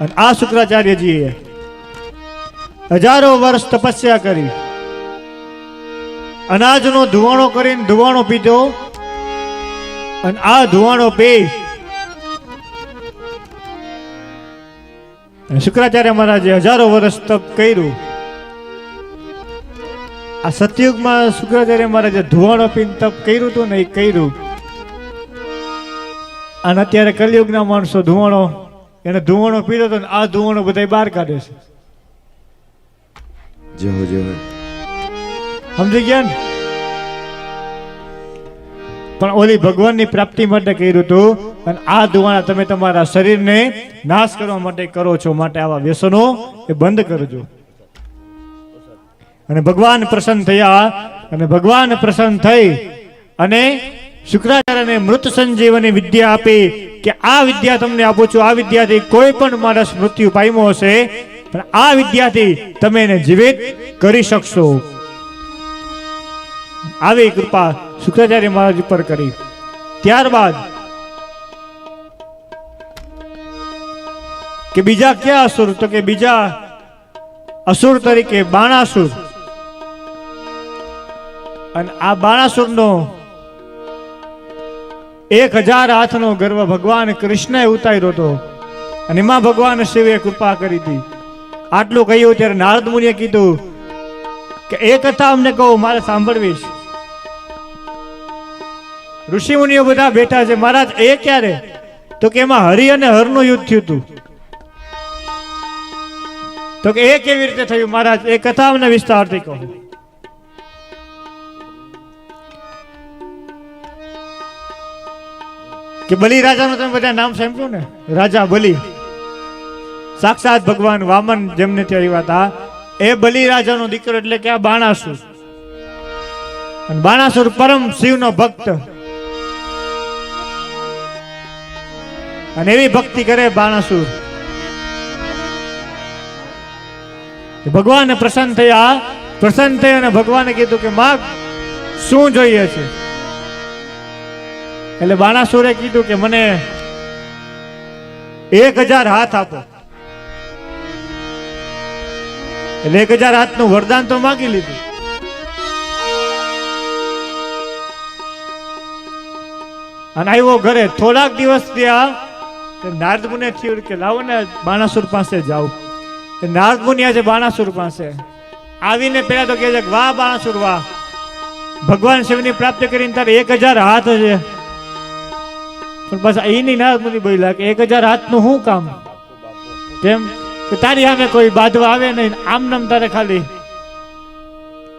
અને આ શુક્રાચાર્યજીએ હજારો વર્ષ તપસ્યા કરી. અનાજનો ધુવાણો કરીને ધુવાણો પીધો અને આ ધુવાણો પી. શુક્રાચાર્ય મહારાજે હજારો વર્ષ તપ કર્યું. આ સતયુગમાં શુક્રાચાર્ય મહારાજે ધુવાણો પીને તપ કર્યું હતું ને એ કર્યું. અને અત્યારે કલયુગના માણસો ધુવાણો એને ધુવાણો પીધો હતો આ ધુવાણો બધા બહાર કાઢે છે. જય હો જય સમજી ગયા ને? પણ ઓલી ભગવાનની પ્રાપ્તિ માટે કર્યું હતું અને આ ધુવાણા તમે તમારા શરીરને નાશ કરવા માટે કરો છો માટે આવા વ્યસનો એ બંધ કરજો. અને ભગવાન પ્રસન્ન થયા અને ભગવાન પ્રસન્ન થઈ અને શુક્રાચાર્યને મૃત સંજીવની વિદ્યા આપી કે આ વિદ્યા તમને આપું છું. આ વિદ્યાથી કોઈ પણ માણસ મૃત્યુ પામ્યો હશે, પણ આ વિદ્યાથી તમે એને જીવિત કરી શકશો. આવી કૃપા શુક્રાચાર્ય મહારાજ ઉપર કરી. ત્યારબાદ કે બીજા ક્યાં અસુર? તો કે બીજા અસુર તરીકે બાણાસુર. અને આ બાણાસુરનો એક હજાર હાથનો ગર્વ ભગવાન કૃષ્ણએ ઉતાર્યો હતો. અને એમાં ભગવાન શિવે કૃપા કરી હતી. આટલું કહ્યું ત્યારે નારદ મુનિએ કીધું કે એ કથા અમને કહો, મારે સાંભળવી ઋષિ મુનિઓ બધા બેઠા છે, મહારાજ, એ ક્યારે? તો કે એમાં હરિ અને હરનું યુદ્ધ થયું હતું. તો કે એ કેવી રીતે થયું? મહારાજ, એ કથા અમને વિસ્તારથી કહો. કે બલિ રાજાનું તમે બધા નામ સાંભળ્યું ને? રાજા બલિ. સાક્ષાત ભગવાન વામન જેમને ત્યાં આવ્યા હતા એ બલિ રાજાનો દીકરો એટલે કે આ બાણાસુર. અને બાણાસુર પરમ શિવનો ભક્ત. અને એવી ભક્તિ કરે બાણાસુર. ભગવાન પ્રસન્ન થયા. પ્રસન્ન થઈ અને ભગવાને કીધું કે, માગ, શું જોઈએ છે? એટલે બાણાસુરે કીધું કે મને એક હજાર હાથ આપો. એટલે એક હજાર હાથનું વરદાન તો માગી લીધું. અને આવ્યો ઘરે. થોડાક દિવસ ત્યાં નારદ મુનિએ થયું કે લાવો ને બાણાસુર પાસે તે નારદ મુનિ આજે બાણાસુર પાસે. આવીને પેલા તો કહે છે કે વાહ બાણાસુર, વાહ. ભગવાન શિવની પ્રાપ્તિ કરીને તારે એક હજાર હાથ છે. પણ બસ એની ના મુનિ બોલ્યા લાગે. એક હજાર હાથનું શું કામ? કેમ? કે તારી સામે કોઈ બાંધવા આવે નહીં આમ નામ તારે ખાલી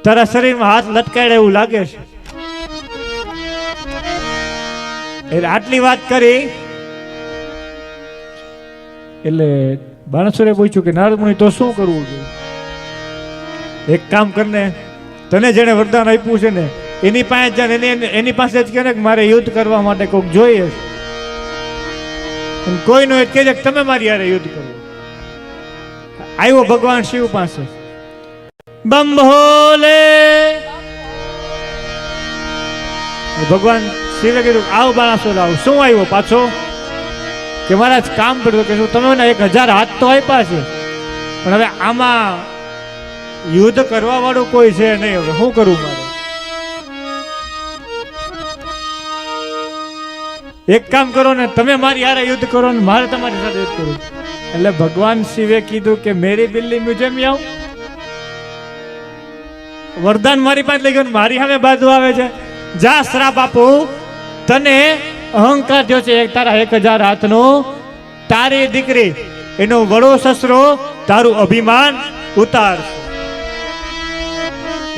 તારા શરીરમાં હાથ લટકાડે એવું લાગે છે. એટલે આટલી વાત કરી. એટલે બાણસુરે પૂછ્યું કે, નારદ મુનિ, તો શું કરવું જોઈએ એક કામ કરને તને જેને વરદાન આપ્યું છે ને, એની પાસે જ એની પાસે જ કે મારે યુદ્ધ કરવા માટે કોઈક જોઈએ છે. કોઈનું એ કહે છે કે તમે મારી હારે યુદ્ધ કરો આવ્યો ભગવાન શિવ પાસે. બંભોલે. ભગવાન શિવે કીધું આવ બાણાસુર આવ. શું આવ્યો પાછો? કે મારા જ કામ પડ્યું કે શું? તમે એક હજાર હાથ તો આપ્યા છે. પણ હવે આમાં યુદ્ધ કરવા વાળું કોઈ છે નહીં. હવે શું કરવું મારે? એક કામ કરો ને તમે મારી હારે યુદ્ધ કરો ને મારે તમારી સાથે યુદ્ધ કરું એટલે ભગવાન શિવે કીધું કે મેરી બિલ્લી મ્યુઝિયમ આવ. વરદાન મારી પાસે લઈ ગયું મારી સામે બાજુ આવે છે. જા શ્રાપ આપું તને અહંકાર થયો છે. તારા એક હજાર હાથનો તારી દીકરી, એનો વડો સસરો તારું અભિમાન ઉતાર.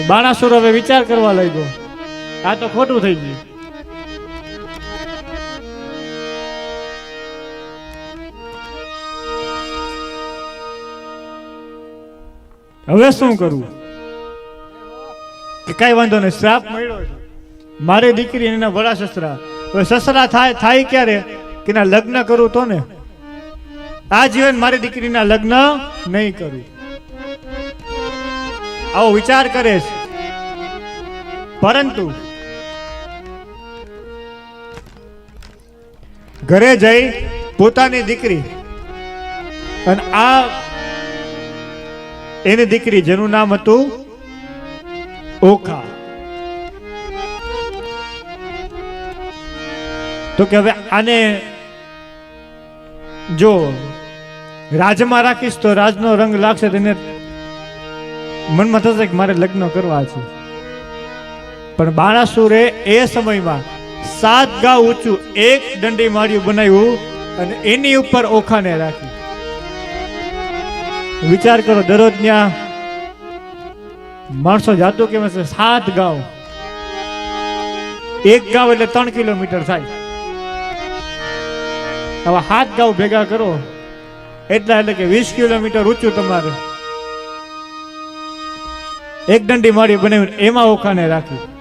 બાણાસુર હવે વિચાર કરવા લાગ્યો. આ તો ખોટું થઈ ગયું. હવે શું કરવું કઈ વાંધો નહીં, શ્રાપ મળ્યો છે. મારી દીકરી એના વડા સસરા હવે સસરા થાય થાય ક્યારે? કે ના લગ્ન કરું તો ને? આ જીવન મારી દીકરીના લગ્ન નહીં કરું. આવો વિચાર કરે છે. પરંતુ ઘરે જઈ પોતાની દીકરી અને આ એની દીકરી જેનું નામ હતું ઓખા. તો કે હવે આને જો રાજમાં રાખીશ તો રાજનો રંગ લાગશે તેને મનમાં થશે કે મારે લગ્ન કરવા છે. પણ બાણાસુરે એ સમયમાં સાત ગાઉ ઊંચું એક દંડી માળિયું બનાવ્યું અને એની ઉપર ઓખાને રાખી. વિચાર કરો, દરરોજ ત્યાં માણસો જાતો હશે? સાત ગાવ. એક ગાઉ એટલે ત્રણ કિલોમીટર થાય. હવે સાત ગાઉ ભેગા કરો. એટલા એટલે કે વીસ કિલોમીટર ઊંચું તમારે. એક દંડી માળી બનાવીને એમાં ઓખાને રાખ્યું